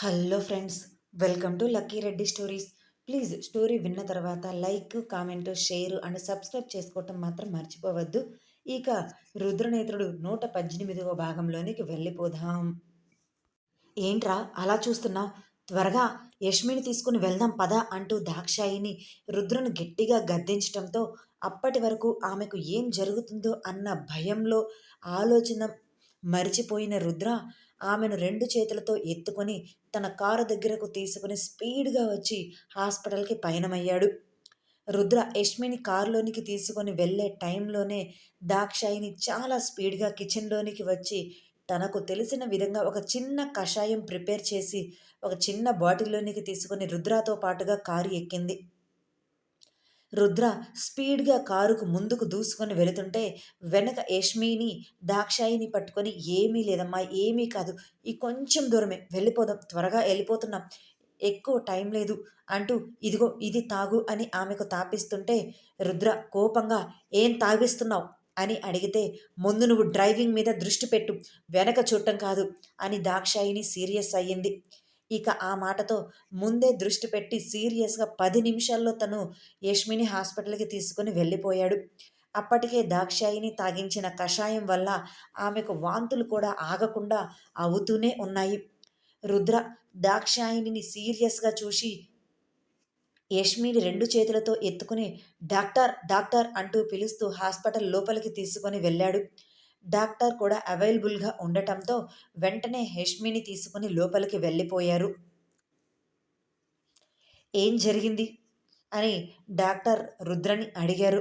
Hello friends welcome to Lucky Reddy stories. Please story విన్న తర్వాత like comment share and subscribe చేసుకోవటం మాత్రం మర్చిపోవద్దు. ఇక రుద్రనేత్రుడు నూట పద్దెనిమిదవ భాగంలోనికి వెళ్ళిపోదాం. ఏంట్రా అలా చూస్తున్నావు? త్వరగా యష్మిని తీసుకుని వెళ్దాం పద అంటూ దాక్షాయిని రుద్రను గట్టిగా గద్దించడంతో అప్పటి వరకు ఆమెకు ఏం జరుగుతుందో అన్న భయంలో ఆలోచన మరిచిపోయిన రుద్ర ఆమెను రెండు చేతులతో ఎత్తుకొని తన కారు దగ్గరకు తీసుకుని స్పీడ్గా వచ్చి హాస్పిటల్కి పయనమయ్యాడు. రుద్ర యష్మిని కారులోనికి తీసుకొని వెళ్ళే టైంలోనే దాక్షాయిని చాలా స్పీడ్గా కిచెన్లోనికి వచ్చి తనకు తెలిసిన విధంగా ఒక చిన్న కషాయం ప్రిపేర్ చేసి ఒక చిన్న బాటిల్లోనికి తీసుకొని రుద్రాతో పాటుగా కారు ఎక్కింది. రుద్ర స్పీడ్గా కారుకు ముందుకు దూసుకొని వెళుతుంటే వెనక యష్మిని దాక్షాయిని పట్టుకొని ఏమీ లేదమ్మా ఏమీ కాదు. ఈ కొంచెం దూరమే వెళ్ళిపోదాం త్వరగా వెళ్ళిపోతున్నాం. ఎక్కువ టైం లేదు అంటూ ఇదిగో ఇది తాగు అని ఆమెకు తాపిస్తుంటే రుద్ర కోపంగా ఏం తాగిస్తున్నావు? అని అడిగితే ముందు నువ్వు డ్రైవింగ్ మీద దృష్టి పెట్టు వెనక చుట్టం కాదు అని దాక్షాయిని సీరియస్ అయ్యింది. ఇక ఆ మాటతో ముందే దృష్టి పెట్టి సీరియస్గా పది నిమిషాల్లో తను యష్మిని హాస్పిటల్కి తీసుకుని వెళ్ళిపోయాడు. అప్పటికే దాక్షాయిని తాగించిన కషాయం వల్ల ఆమెకు వాంతులు కూడా ఆగకుండా అవుతూనే ఉన్నాయి. రుద్ర దాక్షాయిని సీరియస్గా చూసి యష్మిని రెండు చేతులతో ఎత్తుకుని డాక్టర్ డాక్టర్ అంటూ పిలుస్తూ హాస్పిటల్ లోపలికి తీసుకొని వెళ్ళాడు. డాక్టర్ కూడా అవైలబుల్గా ఉండటంతో వెంటనే హెష్మిని తీసుకుని లోపలికి వెళ్ళిపోయారు. ఏం జరిగింది? అని డాక్టర్ రుద్రని అడిగారు.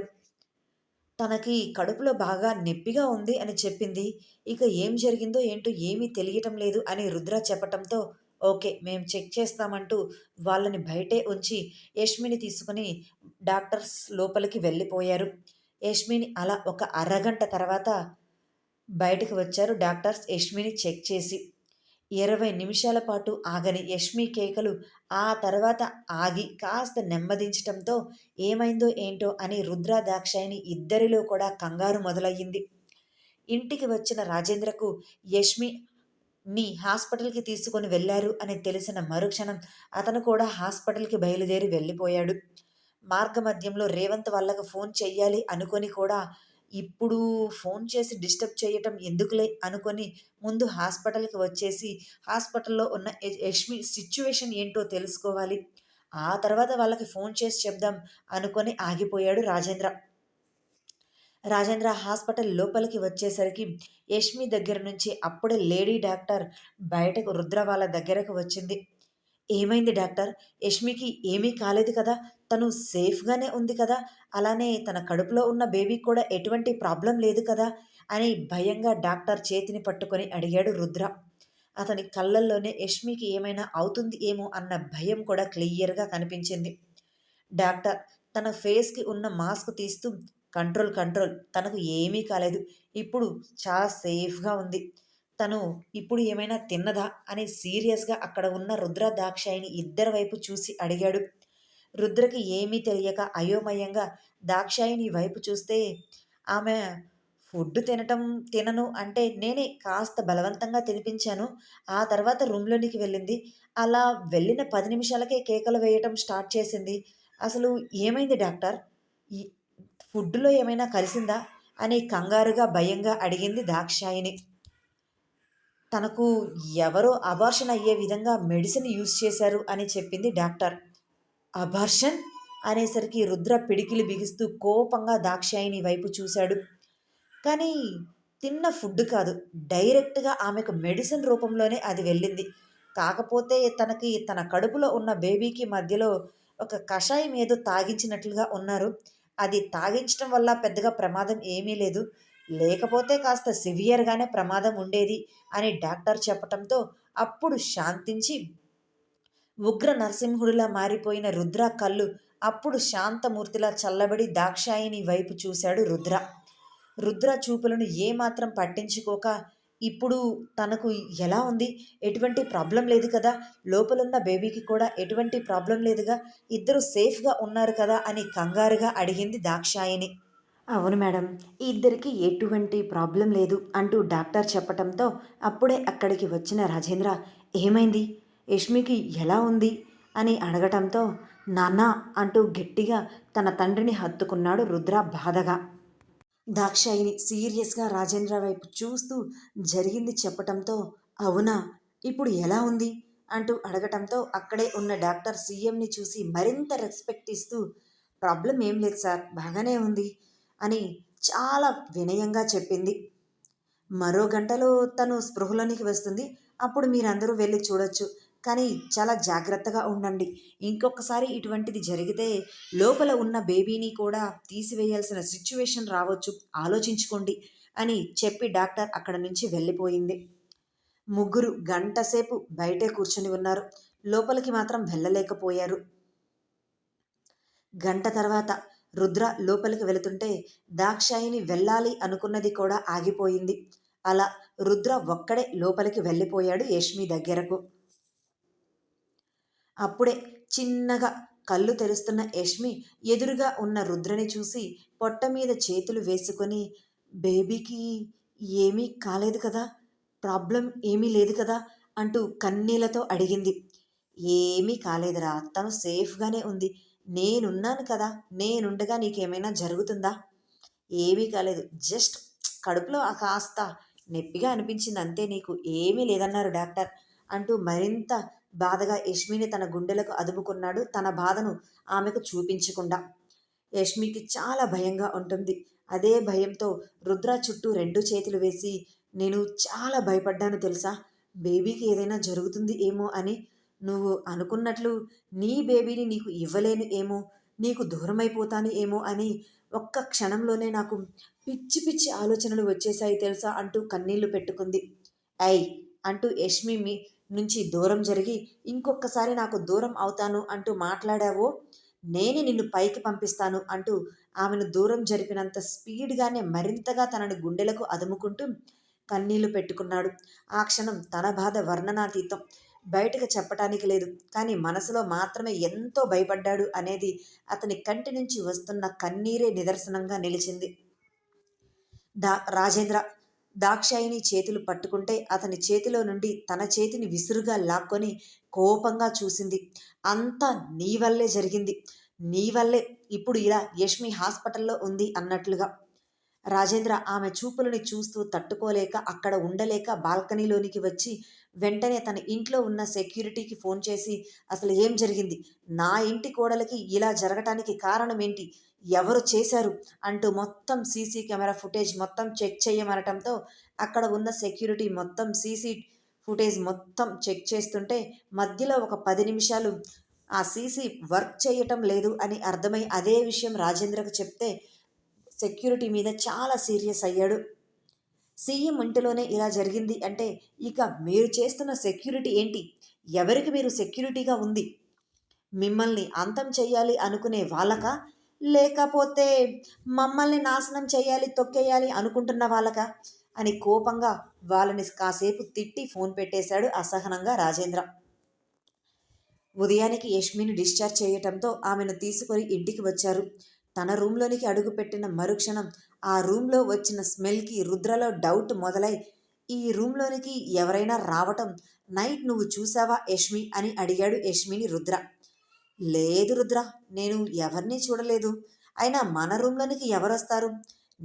తనకి కడుపులో బాగా నొప్పిగా ఉంది అని చెప్పింది. ఇక ఏం జరిగిందో ఏంటో ఏమీ తెలియటం లేదు అని రుద్ర చెప్పటంతో ఓకే మేము చెక్ చేస్తామంటూ వాళ్ళని బయటే ఉంచి యష్మిని తీసుకుని డాక్టర్స్ లోపలికి వెళ్ళిపోయారు. యష్మిని అలా ఒక అరగంట తర్వాత బయటకు వచ్చారు డాక్టర్స్ యష్మిని చెక్ చేసి. ఇరవై నిమిషాల పాటు ఆగని యష్మి కేకలు ఆ తర్వాత ఆగి కాస్త నెమ్మదించటంతో ఏమైందో ఏంటో అని రుద్ర దాక్షాయిని ఇద్దరిలో కూడా కంగారు మొదలయ్యింది. ఇంటికి వచ్చిన రాజేంద్రకు యష్మి ని హాస్పిటల్కి తీసుకొని వెళ్ళారు అని తెలిసిన మరుక్షణం అతను కూడా హాస్పిటల్కి బయలుదేరి వెళ్ళిపోయాడు. మార్గమధ్యంలో రేవంత్ వాళ్ళకు ఫోన్ చెయ్యాలి అనుకొని కూడా ఇప్పుడు ఫోన్ చేసి డిస్టర్బ్ చేయటం ఎందుకులే అనుకొని ముందు హాస్పిటల్కి వచ్చేసి హాస్పిటల్లో ఉన్న యష్మి సిచ్యువేషన్ ఏంటో తెలుసుకోవాలి. ఆ తర్వాత వాళ్ళకి ఫోన్ చేసి చెప్దాం అనుకొని ఆగిపోయాడు రాజేంద్ర. రాజేంద్ర హాస్పిటల్ లోపలికి వచ్చేసరికి యష్మి దగ్గర నుంచి అప్పుడే లేడీ డాక్టర్ బయటకు రుద్ర వాళ్ళ దగ్గరకు వచ్చింది. ఏమైంది డాక్టర్? యష్మికి ఏమీ కాలేదు కదా? తను సేఫ్గానే ఉంది కదా? అలానే తన కడుపులో ఉన్న బేబీకి కూడా ఎటువంటి ప్రాబ్లం లేదు కదా? అని భయంగా డాక్టర్ చేతిని పట్టుకొని అడిగాడు రుద్ర. అతని కళ్ళల్లోనే యష్మికి ఏమైనా అవుతుంది ఏమో అన్న భయం కూడా క్లియర్గా కనిపించింది. డాక్టర్ తన ఫేస్కి ఉన్న మాస్క్ తీస్తూ కంట్రోల్ కంట్రోల్ తనకు ఏమీ కాలేదు. ఇప్పుడు చాలా సేఫ్గా ఉంది. తను ఇప్పుడు ఏమైనా తిన్నదా అని సీరియస్గా అక్కడ ఉన్న రుద్ర దాక్షాయిని ఇద్దరి వైపు చూసి అడిగాడు. రుద్రకి ఏమీ తెలియక అయోమయంగా దాక్షాయిని వైపు చూస్తే ఆమె ఫుడ్ తినటం తినను అంటే నేనే కాస్త బలవంతంగా తినిపించాను. ఆ తర్వాత రూమ్లోనికి వెళ్ళింది. అలా వెళ్ళిన పది నిమిషాలకే కేకలు వేయటం స్టార్ట్ చేసింది. అసలు ఏమైంది డాక్టర్? ఈ ఫుడ్లో ఏమైనా కలిసిందా? అని కంగారుగా భయంగా అడిగింది దాక్షాయిని. తనకు ఎవరో అబార్షన్ అయ్యే విధంగా మెడిసిన్ యూజ్ చేశారు అని చెప్పింది డాక్టర్. అబార్షన్? అనేసరికి రుద్ర పిడికిలు బిగిస్తూ కోపంగా దాక్షాయిని వైపు చూశాడు. కానీ తిన్న ఫుడ్ కాదు డైరెక్ట్గా ఆమెకు మెడిసిన్ రూపంలోనే అది వెళ్ళింది. కాకపోతే తనకి తన కడుపులో ఉన్న బేబీకి మధ్యలో ఒక కషాయం ఏదో తాగించినట్లుగా ఉన్నారు. అది తాగించడం వల్ల పెద్దగా ప్రమాదం ఏమీ లేదు. లేకపోతే కాస్త సివియర్గానే ప్రమాదం ఉండేది అని డాక్టర్ చెప్పటంతో అప్పుడు శాంతించి ఉగ్ర నరసింహుడిలా మారిపోయిన రుద్ర కళ్ళు అప్పుడు శాంతమూర్తిలా చల్లబడి దాక్షాయిని వైపు చూశాడు రుద్ర. రుద్ర చూపులను ఏమాత్రం పట్టించుకోక ఇప్పుడు తనకు ఎలా ఉంది? ఎటువంటి ప్రాబ్లం లేదు కదా? లోపలున్న బేబీకి కూడా ఎటువంటి ప్రాబ్లం లేదుగా? ఇద్దరు సేఫ్గా ఉన్నారు కదా? అని కంగారుగా అడిగింది దాక్షాయిని అవును మేడం ఇద్దరికి ఎటువంటి ప్రాబ్లం లేదు అంటూ డాక్టర్ చెప్పటంతో అప్పుడే అక్కడికి వచ్చిన రాజేంద్ర ఏమైంది? యష్మికి ఎలా ఉంది? అని అడగటంతో నాన్న అంటూ గట్టిగా తన తండ్రిని హత్తుకున్నాడు రుద్ర బాధగా. దాక్షాయిని సీరియస్గా రాజేంద్ర వైపు చూస్తూ జరిగింది చెప్పటంతో అవునా? ఇప్పుడు ఎలా ఉంది? అంటూ అడగటంతో అక్కడే ఉన్న డాక్టర్ సీఎంని చూసి మరింత రెస్పెక్ట్ ఇస్తూ ప్రాబ్లం ఏం లేదు సార్ బాగానే ఉంది. అని చాలా వినయంగా చెప్పింది. మరో గంటలో తను స్పృహలోనికి వస్తుంది. అప్పుడు మీరందరూ వెళ్ళి చూడొచ్చు. కానీ చాలా జాగ్రత్తగా ఉండండి. ఇంకొకసారి ఇటువంటిది జరిగితే లోపల ఉన్న బేబీని కూడా తీసివేయాల్సిన సిచ్యువేషన్ రావచ్చు. ఆలోచించుకోండి అని చెప్పి డాక్టర్ అక్కడ నుంచి వెళ్ళిపోయింది. ముగ్గురు గంటసేపు బయటే కూర్చొని ఉన్నారు. లోపలికి మాత్రం వెళ్ళలేకపోయారు. గంట తర్వాత రుద్ర లోపలికి వెళుతుంటే దాక్షాయిని వెళ్ళాలి అనుకున్నది కూడా ఆగిపోయింది. అలా రుద్ర ఒక్కడే లోపలికి వెళ్ళిపోయాడు యష్మి దగ్గరకు. అప్పుడే చిన్నగా కళ్ళు తెరుస్తున్న యష్మి ఎదురుగా ఉన్న రుద్రని చూసి పొట్ట మీద చేతులు వేసుకొని బేబీకి ఏమీ కాలేదు కదా ప్రాబ్లం ఏమీ లేదు కదా అంటూ కన్నీళ్ళతో అడిగింది. ఏమీ కాలేదురా తను సేఫ్గానే ఉంది నేనున్నాను కదా నేనుండగా నీకేమైనా జరుగుతుందా? ఏమీ కాలేదు. జస్ట్ కడుపులో ఆ కాస్త నొప్పిగా అనిపించింది అంతే నీకు. ఏమీ లేదన్నారు డాక్టర్ అంటూ మరింత బాధగా యష్మిని తన గుండెలకు అదుముకున్నాడు తన బాధను ఆమెకు చూపించకుండా. యష్మికి చాలా భయంగా ఉంటుంది. అదే భయంతో రుద్ర చుట్టూ రెండు చేతులు వేసి నేను చాలా భయపడ్డాను తెలుసా? బేబీకి ఏదైనా జరుగుతుంది ఏమో అని నువ్వు అనుకున్నట్లు నీ బేబీని నీకు ఇవ్వలేను ఏమో నీకు దూరమైపోతాను ఏమో అని ఒక్క క్షణంలోనే నాకు పిచ్చి పిచ్చి ఆలోచనలు వచ్చేసాయి తెలుసా అంటూ కన్నీళ్ళు పెట్టుకుంది. ఐ అంటూ యష్మి మీ నుంచి దూరం జరిగి ఇంకొకసారి నాకు దూరం అవుతాను అంటూ మాట్లాడావో నేనే నిన్ను పైకి పంపిస్తాను అంటూ ఆమెను దూరం జరిపినంత స్పీడ్గానే మరింతగా తనని గుండెలకు అదుముకుంటూ కన్నీళ్ళు పెట్టుకున్నాడు. ఆ క్షణం తన బాధ వర్ణనాతీతం. బయటకు చెప్పటానికి లేదు. కానీ మనసులో మాత్రమే ఎంతో భయపడ్డాడు అనేది అతని కంటి నుంచి వస్తున్న కన్నీరే నిదర్శనంగా నిలిచింది. దా రాజేంద్ర దాక్షాయిని చేతులు పట్టుకుంటే అతని చేతిలో నుండి తన చేతిని విసురుగా లాక్కొని కోపంగా చూసింది. అంతా నీ వల్లే జరిగింది. నీ వల్లే. ఇప్పుడు ఇలా యష్మి హాస్పిటల్లో ఉంది అన్నట్లుగా. రాజేంద్ర ఆమె చూపులని చూస్తూ తట్టుకోలేక అక్కడ ఉండలేక బాల్కనీలోనికి వచ్చి వెంటనే తన ఇంట్లో ఉన్న సెక్యూరిటీకి ఫోన్ చేసి అసలు ఏం జరిగింది? నా ఇంటి కోడలికి ఇలా జరగటానికి కారణం ఏంటి ఎవరు చేశారు? అంటూ మొత్తం సీసీ కెమెరా ఫుటేజ్ మొత్తం చెక్ చేయమనటంతో అక్కడ ఉన్న సెక్యూరిటీ మొత్తం సీసీ ఫుటేజ్ మొత్తం చెక్ చేస్తుంటే మధ్యలో ఒక పది నిమిషాలు ఆ సీసీ వర్క్ చేయటం లేదు అని అర్థమై అదే విషయం రాజేంద్రకు చెప్తే సెక్యూరిటీ మీద చాలా సీరియస్ అయ్యాడు. సీఎం ఇంటిలోనే ఇలా జరిగింది అంటే ఇక మీరు చేస్తున్న సెక్యూరిటీ ఏంటి? ఎవరికి మీరు సెక్యూరిటీగా ఉంది? మిమ్మల్ని అంతం చేయాలి అనుకునే వాళ్ళక? లేకపోతే మమ్మల్ని నాశనం చేయాలి తొక్కేయాలి అనుకుంటున్న వాళ్ళక? అని కోపంగా వాళ్ళని కాసేపు తిట్టి ఫోన్ పెట్టేశాడు అసహనంగా రాజేంద్ర. ఉదయానికి యష్మిని డిశ్చార్జ్ చేయటంతో ఆమెను తీసుకొని ఇంటికి వచ్చారు. తన రూమ్లోనికి అడుగుపెట్టిన మరుక్షణం ఆ రూమ్లో వచ్చిన స్మెల్కి రుద్రలో డౌట్ మొదలై ఈ రూమ్లోనికి ఎవరైనా రావటం నైట్ నువ్వు చూసావా యష్మి? అని అడిగాడు యష్మిని రుద్ర. లేదు రుద్ర నేను ఎవరిని చూడలేదు. అయినా మన రూమ్లోనికి ఎవరొస్తారు?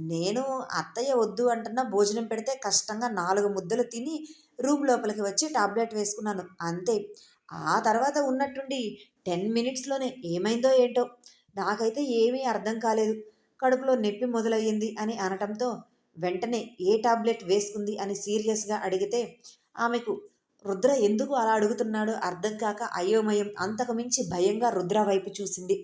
నేను అత్తయ్య వద్దు అంటున్న భోజనం పెడితే కష్టంగా నాలుగు ముద్దలు తిని రూమ్ లోపలికి వచ్చి టాబ్లెట్ వేసుకున్నాను అంతే. ఆ తర్వాత ఉన్నట్టుండి టెన్ మినిట్స్లోనే ఏమైందో ఏంటో? నాకైతే ఏమీ అర్థం కాలేదు. కడుపులో నొప్పి మొదలయ్యింది అని అనటంతో వెంటనే ఏ టాబ్లెట్ వేసుకుంది అని సీరియస్గా అడిగితే ఆమెకు రుద్ర ఎందుకు అలా అడుగుతున్నాడో అర్థం కాక అయోమయం అంతకు మించి భయంగా రుద్ర వైపు చూసింది.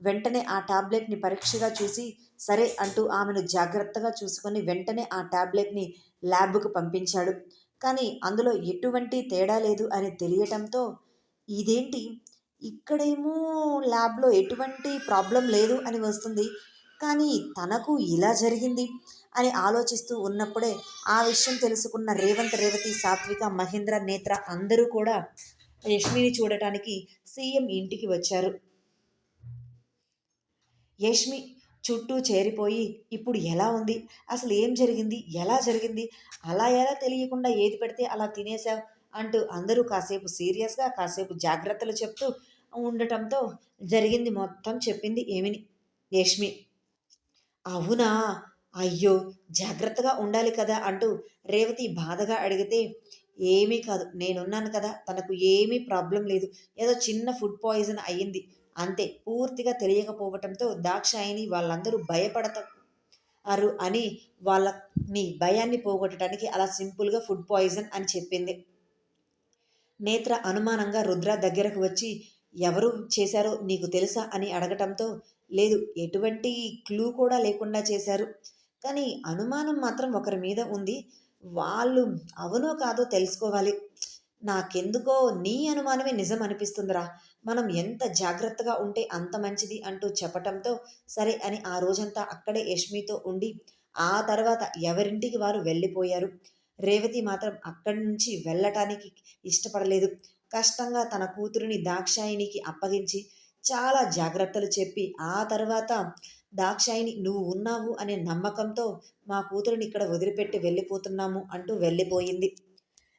వెంటనే ఆ టాబ్లెట్ని పరీక్షగా చూసి సరే అంటూ ఆమెను జాగ్రత్తగా చూసుకొని వెంటనే ఆ టాబ్లెట్ని ల్యాబ్కు పంపించాడు. కానీ అందులో ఎటువంటి తేడా లేదు అని తెలియటంతో ఇదేంటి? ఇక్కడేమో ల్యాబ్లో ఎటువంటి ప్రాబ్లం లేదు అని వస్తుంది. కానీ తనకు ఇలా జరిగింది అని ఆలోచిస్తూ ఉన్నప్పుడే ఆ విషయం తెలుసుకున్న రేవంత్ రేవతి సాత్విక మహేంద్ర నేత్ర అందరూ కూడా యష్మిని చూడటానికి సీఎం ఇంటికి వచ్చారు. యష్మి చుట్టూ చేరిపోయి ఇప్పుడు ఎలా ఉంది? అసలు ఏం జరిగింది? ఎలా జరిగింది? అలా ఎలా తెలియకుండా ఏది పెడితే అలా తినేసావు అంటూ అందరూ కాసేపు సీరియస్గా కాసేపు జాగ్రత్తలు చెప్తూ ఉండటంతో జరిగింది మొత్తం చెప్పింది ఏమిని? యష్మి. అవునా? అయ్యో! జాగ్రత్తగా ఉండాలి కదా అంటూ రేవతి బాధగా అడిగితే ఏమీ కాదు నేనున్నాను కదా తనకు ఏమీ ప్రాబ్లం లేదు ఏదో చిన్న ఫుడ్ పాయిజన్ అయ్యింది అంతే పూర్తిగా తెలియకపోవటంతో దాక్షాయిని వాళ్ళందరూ భయపడతారు అని వాళ్ళని భయాన్ని పోగొట్టడానికి అలా సింపుల్గా ఫుడ్ పాయిజన్ అని చెప్పింది. నేత్ర అనుమానంగా రుద్ర దగ్గరకు వచ్చి ఎవరు చేశారో నీకు తెలుసా అని అడగటంతో లేదు ఎటువంటి క్లూ కూడా లేకుండా చేశారు. కానీ అనుమానం మాత్రం ఒకరి మీద ఉంది. వాళ్ళు అవునో కాదో తెలుసుకోవాలి. నాకెందుకో నీ అనుమానమే నిజం అనిపిస్తుందిరా. మనం ఎంత జాగ్రత్తగా ఉంటే అంత మంచిది అంటూ చెప్పటంతో సరే అని ఆ రోజంతా అక్కడే యష్మితో ఉండి ఆ తర్వాత ఎవరింటికి వారు వెళ్ళిపోయారు. రేవతి మాత్రం అక్కడి నుంచి వెళ్ళటానికి ఇష్టపడలేదు. కష్టంగా తన కూతురిని దాక్షాయినికి అప్పగించి చాలా జాగ్రత్తలు చెప్పి ఆ తర్వాత దాక్షాయిని నువ్వు ఉన్నావు అనే నమ్మకంతో మా కూతురిని ఇక్కడ వదిలిపెట్టి వెళ్ళిపోతున్నాము అంటూ వెళ్ళిపోయింది.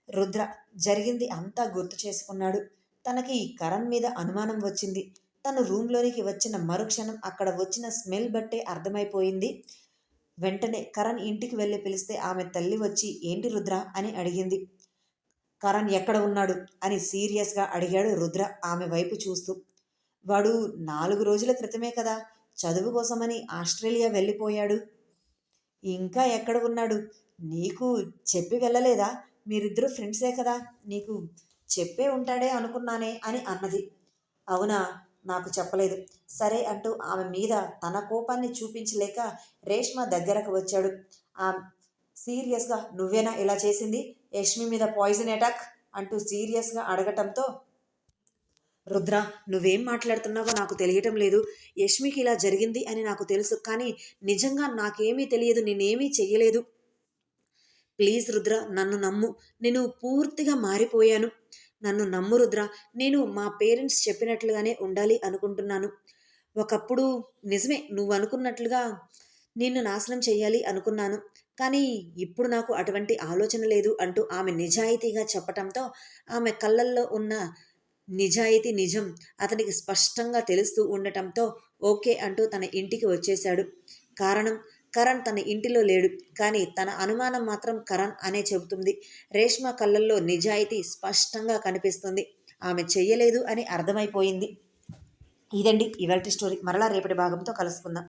రుద్ర జరిగింది అంతా గుర్తు చేసుకున్నాడు. తనకి ఈ కరణ్ మీద అనుమానం వచ్చింది. తను రూమ్లోనికి వచ్చిన మరుక్షణం అక్కడ వచ్చిన స్మెల్ బట్టే అర్థమైపోయింది. వెంటనే కరణ్ ఇంటికి వెళ్ళి పిలిస్తే ఆమె తల్లి వచ్చి ఏంటి రుద్ర? అని అడిగింది. కరణ్ ఎక్కడ ఉన్నాడు? అని సీరియస్గా అడిగాడు రుద్ర ఆమె వైపు చూస్తూ. వాడు నాలుగు రోజుల క్రితమే కదా చదువు కోసమని ఆస్ట్రేలియా వెళ్ళిపోయాడు. ఇంకా ఎక్కడ ఉన్నాడు? నీకు చెప్పి వెళ్ళలేదా? మీరిద్దరూ ఫ్రెండ్సే కదా నీకు చెప్పే ఉంటాడే అనుకున్నానే అని అన్నది. అవునా? నాకు చెప్పలేదు. సరే అంటూ ఆమె మీద తన కోపాన్ని చూపించలేక రేష్మ దగ్గరకు వచ్చాడు. ఆ సీరియస్గా నువ్వేనా ఇలా చేసింది? యష్మి మీద పాయిజన్ అటాక్? అంటూ సీరియస్గా అడగటంతో రుద్ర నువ్వేం మాట్లాడుతున్నావో నాకు తెలియటం లేదు. యష్మికి ఇలా జరిగింది అని నాకు తెలుసు కానీ నిజంగా నాకేమీ తెలియదు నేనేమీ చెయ్యలేదు. ప్లీజ్ రుద్ర నన్ను నమ్ము. నేను పూర్తిగా మారిపోయాను. నన్ను నమ్ము రుద్ర. నేను మా పేరెంట్స్ చెప్పినట్లుగానే ఉండాలి అనుకుంటున్నాను. ఒకప్పుడు నిజమే నువ్వు అనుకున్నట్లుగా నిన్ను నాశనం చేయాలి అనుకున్నాను. కానీ ఇప్పుడు నాకు అటువంటి ఆలోచన లేదు అంటూ ఆమె నిజాయితీగా చెప్పటంతో ఆమె కళ్ళల్లో ఉన్న నిజాయితీ నిజం అతనికి స్పష్టంగా తెలుస్తూ ఉండటంతో ఓకే అంటూ తన ఇంటికి వచ్చేశాడు. కారణం కరణ్ తన ఇంటిలో లేడు. కానీ తన అనుమానం మాత్రం కరణ్ అనే చెబుతుంది. రేష్మ కళ్ళల్లో నిజాయితీ స్పష్టంగా కనిపిస్తుంది. ఆమె చెయ్యలేదు అని అర్థమైపోయింది. ఇదండి ఇవాళ స్టోరీ. మరలా రేపటి భాగంతో కలుసుకుందాం.